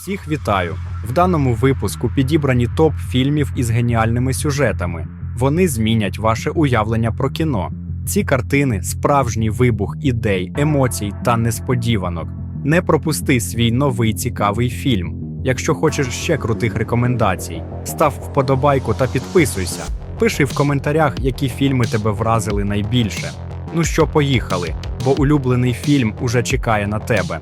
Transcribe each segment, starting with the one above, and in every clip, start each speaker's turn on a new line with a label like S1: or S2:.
S1: Всіх вітаю! В даному випуску підібрані топ фільмів із геніальними сюжетами. Вони змінять ваше уявлення про кіно. Ці картини справжній вибух ідей, емоцій та несподіванок. Не пропусти свій новий цікавий фільм. Якщо хочеш ще крутих рекомендацій, став вподобайку та підписуйся. Пиши в коментарях, які фільми тебе вразили найбільше. Ну що, поїхали, бо улюблений фільм уже чекає на тебе.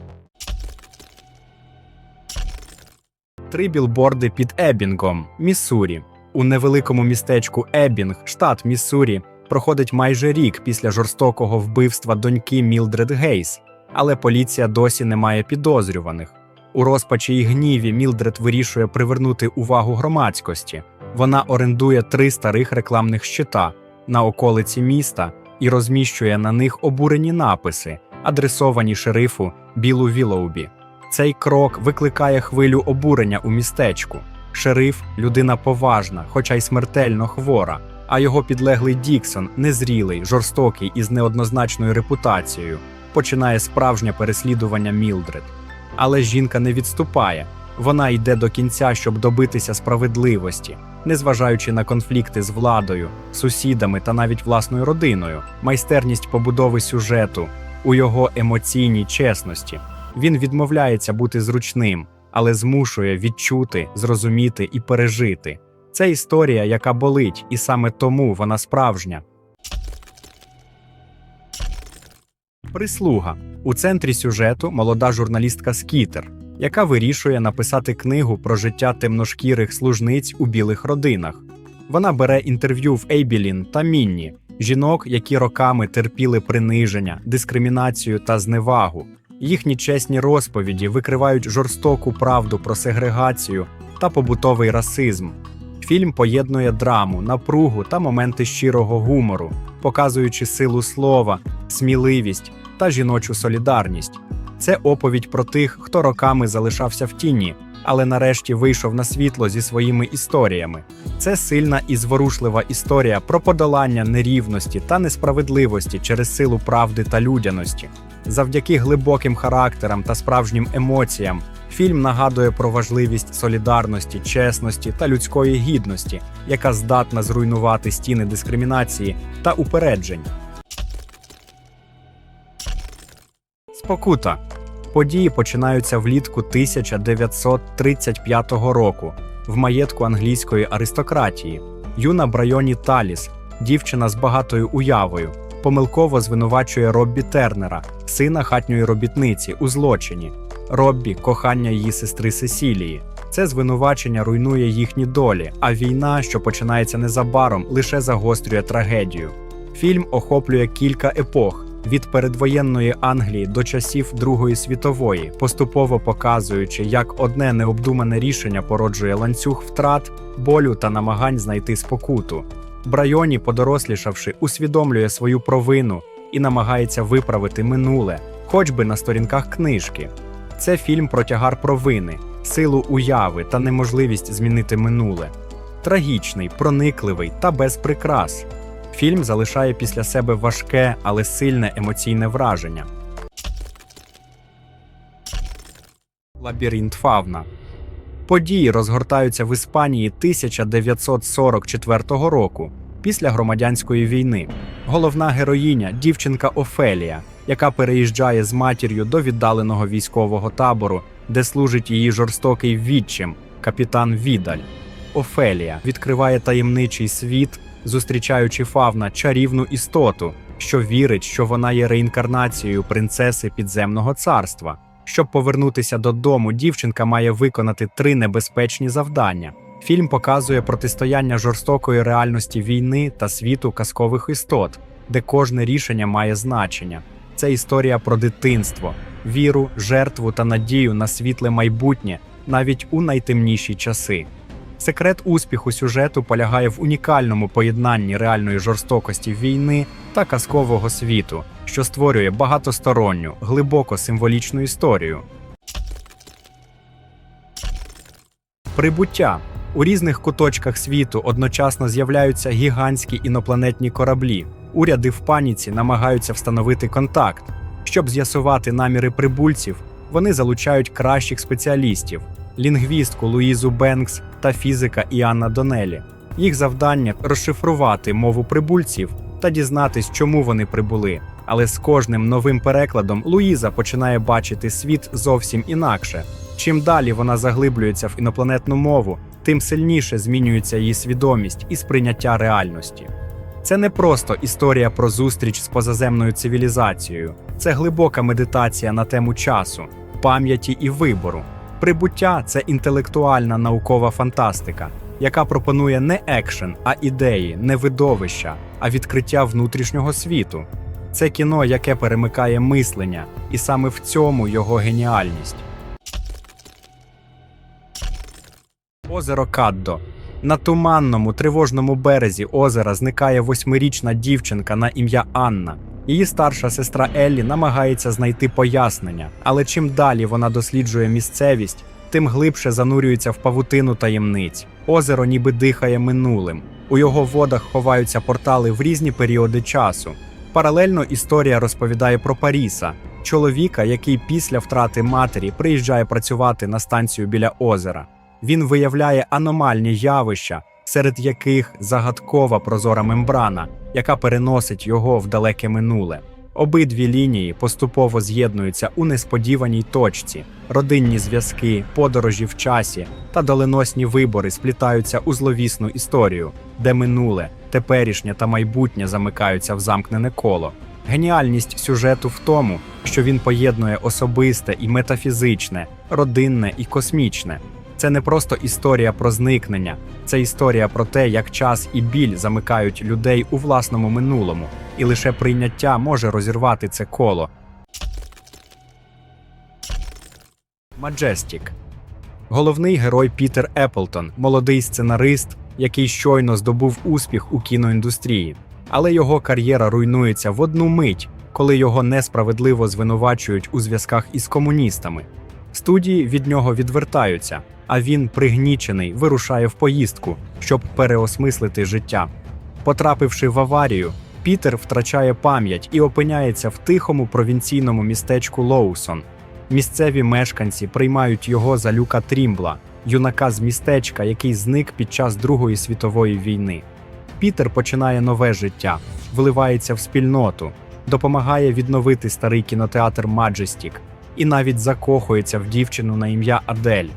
S1: Три білборди під Ебінгом, Міссурі. У невеликому містечку Ебінг, штат Міссурі, проходить майже рік після жорстокого вбивства доньки Мілдред Гейс, але поліція досі не має підозрюваних. У розпачі і гніві Мілдред вирішує привернути увагу громадськості. Вона орендує три старих рекламних щита на околиці міста і розміщує на них обурені написи, адресовані шерифу Білу Вілоубі. Цей крок викликає хвилю обурення у містечку. Шериф людина поважна, хоча й смертельно хвора, а його підлеглий Діксон, незрілий, жорстокий і з неоднозначною репутацією, починає справжнє переслідування Мілдред. Але жінка не відступає. Вона йде до кінця, щоб добитися справедливості, незважаючи на конфлікти з владою, сусідами та навіть власною родиною, майстерність побудови сюжету у його емоційній чесності. Він відмовляється бути зручним, але змушує відчути, зрозуміти і пережити. Це історія, яка болить, і саме тому вона справжня. Прислуга у центрі сюжету молода журналістка Скітер, яка вирішує написати книгу про життя темношкірих служниць у білих родинах. Вона бере інтерв'ю в Ейбілін та Мінні, жінок, які роками терпіли приниження, дискримінацію та зневагу. Їхні чесні розповіді викривають жорстоку правду про сегрегацію та побутовий расизм. Фільм поєднує драму, напругу та моменти щирого гумору, показуючи силу слова, сміливість та жіночу солідарність. Це оповідь про тих, хто роками залишався в тіні, але нарешті вийшов на світло зі своїми історіями. Це сильна і зворушлива історія про подолання нерівності та несправедливості через силу правди та людяності. Завдяки глибоким характерам та справжнім емоціям фільм нагадує про важливість солідарності, чесності та людської гідності, яка здатна зруйнувати стіни дискримінації та упереджень. Спокута. Події починаються влітку 1935 року в маєтку англійської аристократії. Юна Брайоні Таліс, дівчина з багатою уявою, помилково звинувачує Роббі Тернера, сина хатньої робітниці, у злочині. Роббі кохання її сестри Сесілії. Це звинувачення руйнує їхні долі, а війна, що починається незабаром, лише загострює трагедію. Фільм охоплює кілька епох від передвоєнної Англії до часів Другої світової, поступово показуючи, як одне необдумане рішення породжує ланцюг втрат, болю та намагань знайти спокуту. Брайоні, подорослішавши, усвідомлює свою провину і намагається виправити минуле, хоч би на сторінках книжки. Це фільм про тягар провини, силу уяви та неможливість змінити минуле. Трагічний, проникливий та без прикрас. Фільм залишає після себе важке, але сильне емоційне враження. Лабіринт Фавна. Події розгортаються в Іспанії 1944 року після громадянської війни. Головна героїня дівчинка Офелія, яка переїжджає з матір'ю до віддаленого військового табору, де служить її жорстокий відчим капітан Відаль. Офелія відкриває таємничий світ, зустрічаючи фавна чарівну істоту, що вірить, що вона є реінкарнацією принцеси підземного царства. Щоб повернутися додому, дівчинка має виконати три небезпечні завдання. Фільм показує протистояння жорстокої реальності війни та світу казкових істот, де кожне рішення має значення. Це історія про дитинство, віру, жертву та надію на світле майбутнє навіть у найтемніші часи. Секрет успіху сюжету полягає в унікальному поєднанні реальної жорстокості війни та казкового світу, що створює багатосторонню, глибоко символічну історію. Прибуття у різних куточках світу одночасно з'являються гігантські інопланетні кораблі. Уряди в паніці намагаються встановити контакт. Щоб з'ясувати наміри прибульців, вони залучають кращих спеціалістів. лінгвістку Луїзу Бенкс та фізика Іанна Донелі. Їх завдання розшифрувати мову прибульців та дізнатись, чому вони прибули. Але з кожним новим перекладом Луїза починає бачити світ зовсім інакше. Чим далі вона заглиблюється в інопланетну мову, тим сильніше змінюється її свідомість і сприйняття реальності. Це не просто історія про зустріч з позаземною цивілізацією, це глибока медитація на тему часу, пам'яті і вибору. Прибуття це інтелектуальна наукова фантастика, яка пропонує не екшен, а ідеї, не видовища, а відкриття внутрішнього світу. Це кіно, яке перемикає мислення, і саме в цьому його геніальність. Озеро Каддо. На туманному тривожному березі озера зникає восьмирічна дівчинка на ім'я Анна. Її старша сестра Еллі намагається знайти пояснення, але чим далі вона досліджує місцевість, тим глибше занурюється в павутину таємниць. Озеро ніби дихає минулим. У його водах ховаються портали в різні періоди часу. Паралельно історія розповідає про Паріса, чоловіка, який після втрати матері приїжджає працювати на станцію біля озера. Він виявляє аномальні явища, серед яких загадкова прозора мембрана, яка переносить його в далеке минуле. Обидві лінії поступово з'єднуються у несподіваній точці. Родинні зв'язки, подорожі в часі та доленосні вибори сплітаються у зловісну історію, де минуле, теперішнє та майбутнє замикаються в замкнене коло. Геніальність сюжету в тому, що він поєднує особисте і метафізичне, родинне і космічне. Це не просто історія про зникнення, це історія про те, як час і біль замикають людей у власному минулому, і лише прийняття може розірвати це коло. Маджестік. Головний герой Пітер Еплтон, молодий сценарист, який щойно здобув успіх у кіноіндустрії. Але його кар'єра руйнується в одну мить, коли його несправедливо звинувачують у зв'язках із комуністами. Студії від нього відвертаються, а він, пригнічений, вирушає в поїздку, щоб переосмислити життя. Потрапивши в аварію, Пітер втрачає пам'ять і опиняється в тихому провінційному містечку Лоусон. Місцеві мешканці приймають його за Люка Трімбла, юнака з містечка, який зник під час Другої світової війни. Пітер починає нове життя, вливається в спільноту, допомагає відновити старий кінотеатр Маджестік і навіть закохується в дівчину на ім'я Адель.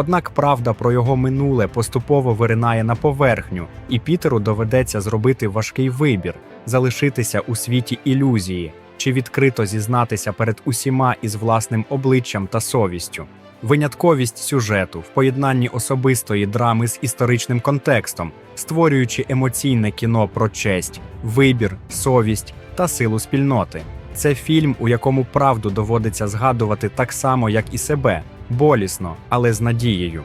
S1: Однак правда про його минуле поступово виринає на поверхню, і Пітеру доведеться зробити важкий вибір залишитися у світі ілюзії чи відкрито зізнатися перед усіма із власним обличчям та совістю. Винятковість сюжету в поєднанні особистої драми з історичним контекстом, створюючи емоційне кіно про честь, вибір, совість та силу спільноти. Це фільм, у якому правду доводиться згадувати так само, як і себе, болісно, але з надією.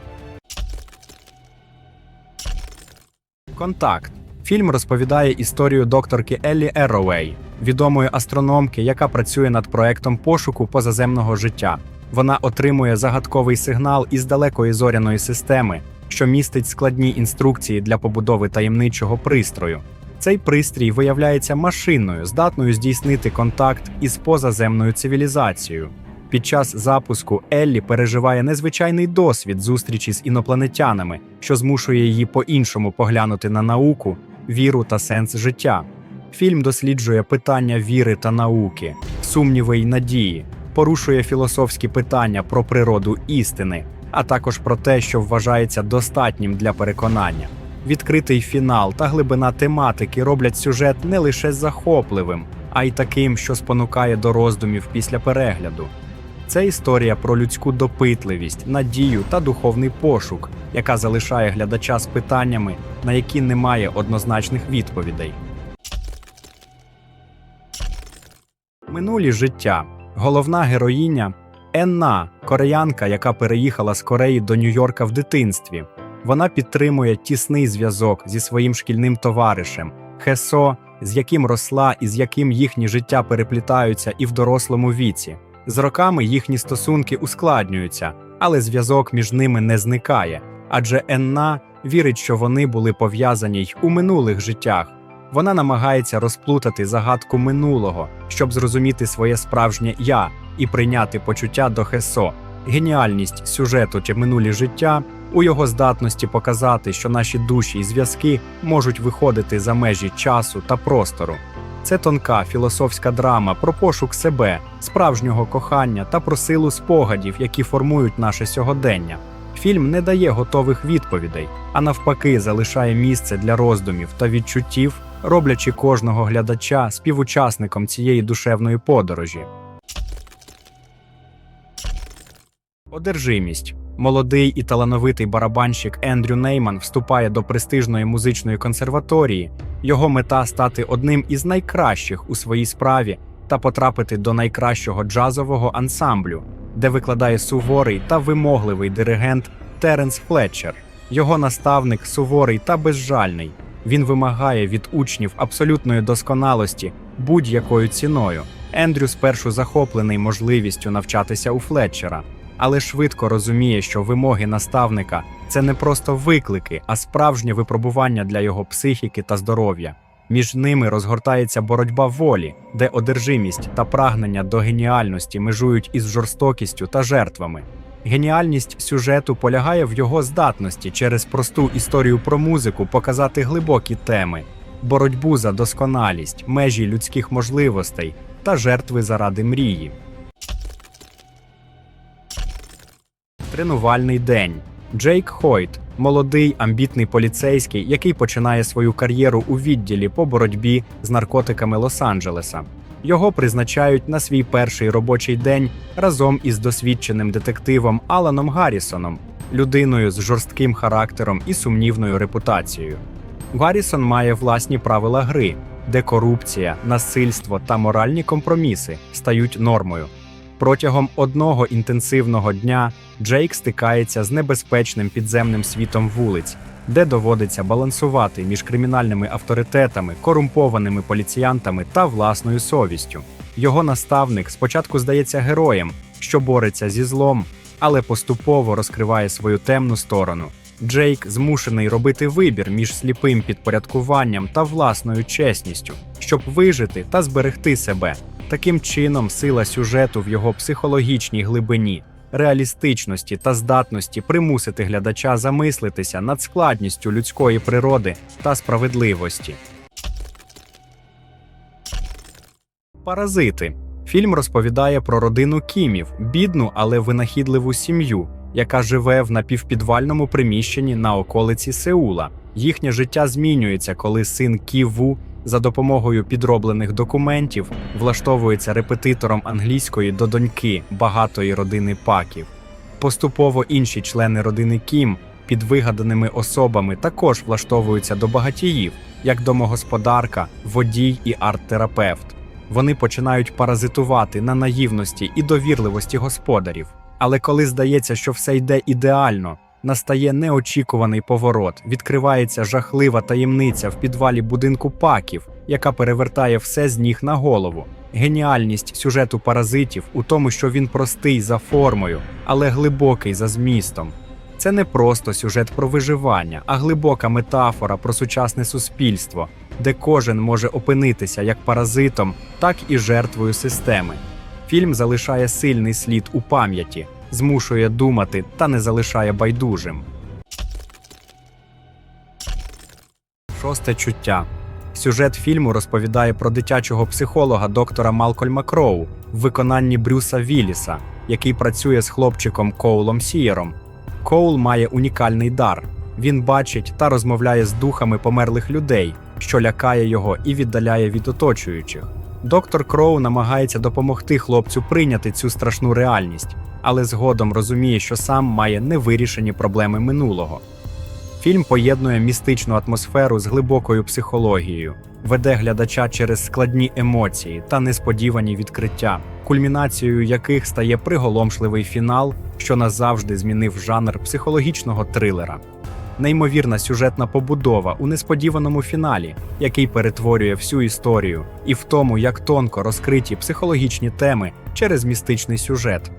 S1: Контакт. Фільм розповідає історію докторки Еллі Ерроуей, відомої астрономки, яка працює над проектом пошуку позаземного життя. Вона отримує загадковий сигнал із далекої зоряної системи, що містить складні інструкції для побудови таємничого пристрою. Цей пристрій виявляється машиною, здатною здійснити контакт із позаземною цивілізацією. Під час запуску Еллі переживає незвичайний досвід зустрічі з інопланетянами, що змушує її по-іншому поглянути на науку, віру та сенс життя. Фільм досліджує питання віри та науки, сумніви й надії, порушує філософські питання про природу істини, а також про те, що вважається достатнім для переконання. Відкритий фінал та глибина тематики роблять сюжет не лише захопливим, а й таким, що спонукає до роздумів після перегляду. Це історія про людську допитливість, надію та духовний пошук, яка залишає глядача з питаннями, на які немає однозначних відповідей. Минулі життя. Головна героїня Енна, кореянка, яка переїхала з Кореї до Нью-Йорка в дитинстві. Вона підтримує тісний зв'язок зі своїм шкільним товаришем Хесо, з яким росла і з яким їхні життя переплітаються і в дорослому віці. З роками їхні стосунки ускладнюються, але зв'язок між ними не зникає, адже Енна вірить, що вони були пов'язані й у минулих життях. Вона намагається розплутати загадку минулого, щоб зрозуміти своє справжнє я і прийняти почуття до Хесо. геніальність сюжету чи минулі життя у його здатності показати, що наші душі і зв'язки можуть виходити за межі часу та простору. Це тонка філософська драма про пошук себе, справжнього кохання та про силу спогадів, які формують наше сьогодення. Фільм не дає готових відповідей, а навпаки, залишає місце для роздумів та відчуттів, роблячи кожного глядача співучасником цієї душевної подорожі. Одержимість. Молодий і талановитий барабанщик Ендрю Нейман вступає до престижної музичної консерваторії. Його мета стати одним із найкращих у своїй справі та потрапити до найкращого джазового ансамблю, де викладає суворий та вимогливий диригент Теренс Флетчер. Його наставник суворий та безжальний. Він вимагає від учнів абсолютної досконалості будь-якою ціною. Ендрю спершу захоплений можливістю навчатися у Флетчера, але швидко розуміє, що вимоги наставника це не просто виклики, а справжнє випробування для його психіки та здоров'я. Між ними розгортається боротьба волі, де одержимість та прагнення до геніальності межують із жорстокістю та жертвами. Геніальність сюжету полягає в його здатності через просту історію про музику показати глибокі теми, боротьбу за досконалість, межі людських можливостей та жертви заради мрії. Тренувальний день. Джейк Хойт молодий амбітний поліцейський, який починає свою кар'єру у відділі по боротьбі з наркотиками Лос-Анджелеса. Його призначають на свій перший робочий день разом із досвідченим детективом Аланом Гаррісоном, людиною з жорстким характером і сумнівною репутацією. Гаррісон має власні правила гри, де корупція, насильство та моральні компроміси стають нормою. Протягом одного інтенсивного дня Джейк стикається з небезпечним підземним світом вулиць, де доводиться балансувати між кримінальними авторитетами, корумпованими поліціянтами та власною совістю. Його наставник спочатку здається героєм, що бореться зі злом, але поступово розкриває свою темну сторону. Джейк змушений робити вибір між сліпим підпорядкуванням та власною чесністю, щоб вижити та зберегти себе. Таким чином, сила сюжету в його психологічній глибині, реалістичності та здатності примусити глядача замислитися над складністю людської природи та справедливості. Паразити. Фільм розповідає про родину Кімів, бідну, але винахідливу сім'ю, яка живе в напівпідвальному приміщенні на околиці Сеула. Їхнє життя змінюється, коли син Ківу за допомогою підроблених документів влаштовується репетитором англійської до доньки багатої родини паків. Поступово інші члени родини Кім під вигаданими особами також влаштовуються до багатіїв, як домогосподарка, водій і арт-терапевт. Вони починають паразитувати на наївності і довірливості господарів. Але коли здається, що все йде ідеально, настає неочікуваний поворот, відкривається жахлива таємниця в підвалі будинку паків, яка перевертає все з ніг на голову. Геніальність сюжету паразитів у тому, що він простий за формою, але глибокий за змістом. Це не просто сюжет про виживання, а глибока метафора про сучасне суспільство, де кожен може опинитися як паразитом, так і жертвою системи. Фільм залишає сильний слід у пам'яті, змушує думати та не залишає байдужим. Шосте чуття. Сюжет фільму розповідає про дитячого психолога доктора Малкольма Кроу в виконанні Брюса Вілліса, який працює з хлопчиком Коулом Сієром. Коул має унікальний дар. Він бачить та розмовляє з духами померлих людей, що лякає його і віддаляє від оточуючих. Доктор Кроу намагається допомогти хлопцю прийняти цю страшну реальність, але згодом розуміє, що сам має невирішені проблеми минулого. Фільм поєднує містичну атмосферу з глибокою психологією, веде глядача через складні емоції та несподівані відкриття, кульмінацією яких стає приголомшливий фінал, що назавжди змінив жанр психологічного трилера. Неймовірна сюжетна побудова у несподіваному фіналі, який перетворює всю історію, і в тому, як тонко розкриті психологічні теми через містичний сюжет.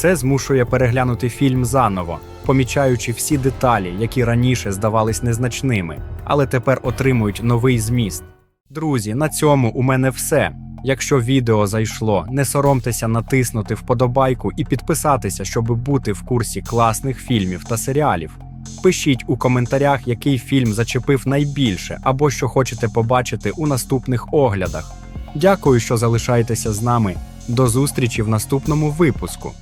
S1: Це змушує переглянути фільм заново, помічаючи всі деталі, які раніше здавались незначними, але тепер отримують новий зміст. Друзі, на цьому у мене все. Якщо відео зайшло, не соромтеся натиснути вподобайку і підписатися, щоб бути в курсі класних фільмів та серіалів. Пишіть у коментарях, який фільм зачепив найбільше або що хочете побачити у наступних оглядах. Дякую, що залишаєтеся з нами. До зустрічі в наступному випуску.